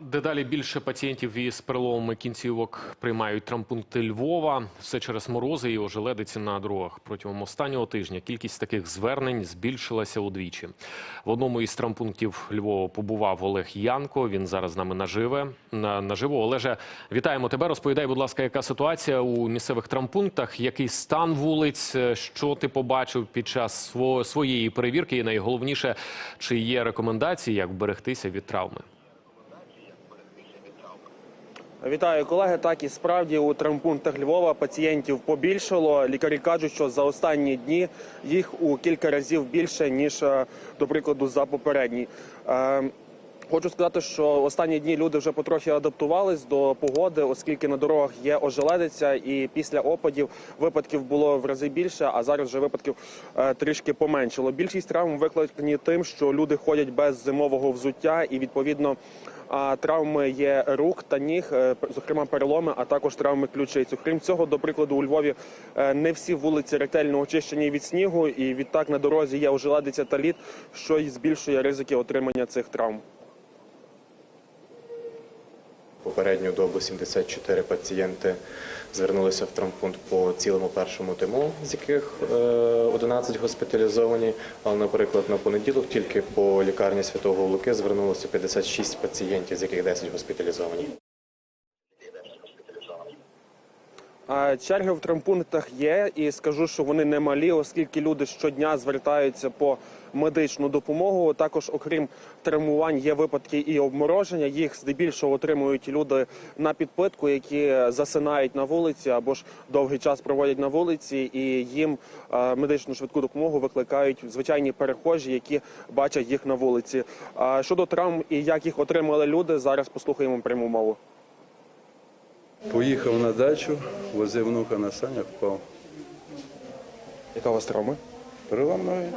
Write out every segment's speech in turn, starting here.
Дедалі більше пацієнтів із переломами кінцівок приймають травмпункти Львова. Все через морози і ожеледиці на дорогах. Протягом останнього тижня кількість таких звернень збільшилася удвічі. В одному із травмпунктів Львова побував Олег Янко. Він зараз з нами наживе. На- Наживо. Олеже, вітаємо тебе. Розповідай, будь ласка, яка ситуація у місцевих травмпунктах, який стан вулиць, що ти побачив під час сво- своєї перевірки, і найголовніше, чи є рекомендації, як вберегтися від травми. Вітаю, колеги. Так і справді у травмпунктах Львова пацієнтів побільшало. Лікарі кажуть, що за останні дні їх у кілька разів більше ніж, е, до прикладу, за попередні. Хочу сказати, що останні дні люди вже потрохи адаптувались до погоди, оскільки на дорогах є ожеледиця, і після опадів випадків було в рази більше, а зараз вже випадків е, трішки поменшало. Більшість травм викликані тим, що люди ходять без зимового взуття, і відповідно а, травми є рук та ніг, е, зокрема переломи, а також травми ключиць. Крім цього, до прикладу, у Львові е, не всі вулиці ретельно очищені від снігу, і відтак на дорозі є ожеледиця та лід, що й збільшує ризики отримання цих травм. Попередню добу 74 пацієнти звернулися в травмпункт по цілому першому тиму, з яких е, 11 госпіталізовані. Але, наприклад, на понеділок тільки по лікарні Святого Луки звернулося 56 пацієнтів, з яких 10 госпіталізовані. А Черги в травмпунктах є, і скажу, що вони немалі, оскільки люди щодня звертаються по медичну допомогу. Також, окрім травмувань, є випадки і обмороження. Їх здебільшого отримують люди на підпитку, які засинають на вулиці або ж довгий час проводять на вулиці, і їм е, медичну швидку допомогу викликають звичайні перехожі, які бачать їх на вулиці. Щодо травм і як їх отримали люди, зараз послухаємо пряму мову. Поїхав на дачу, возив внука на санях, впав. Яка у вас травма? Перелам ноги.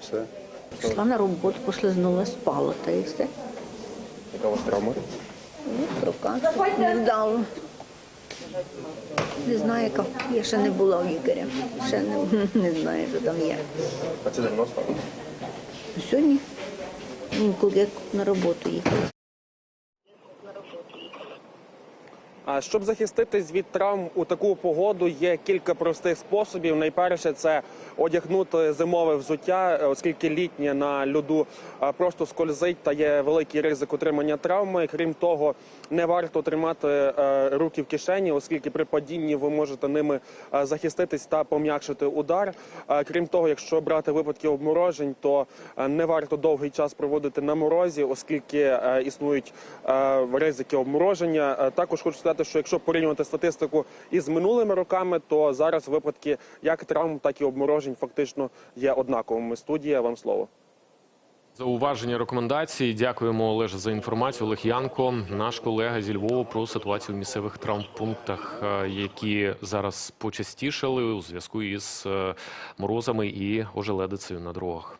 Все. Пішла на роботу, послизнула, спала та і все. Яка у вас травма? Ну, рука невдало. Не знаю, яка. Я ще не була у лікаря. Ще не, не знаю, що там є. А це давно стало? Сьогодні, ну, коли я на роботу їхала. А щоб захиститись від травм у таку погоду, є кілька простих способів. Найперше це одягнути зимове взуття, оскільки літнє на льоду просто скользить та є великий ризик отримання травми. Крім того, не варто тримати е, руки в кишені, оскільки при падінні ви можете ними е, захиститись та пом'якшити удар. Крім того, якщо брати випадки обморожень, то е, не варто довгий час проводити на морозі, оскільки існують ризики обмороження. Також хочу сказати, що якщо порівнювати статистику із минулими роками, то зараз випадки як травм, так і обморожень фактично є однаковими. Студія вам слово. Зауваження рекомендації. Дякуємо Олеже за інформацію. Олег Янко, наш колега зі Львова про ситуацію в місцевих травмпунктах, е, які зараз почастішали у зв'язку із е, морозами і ожеледицею на дорогах.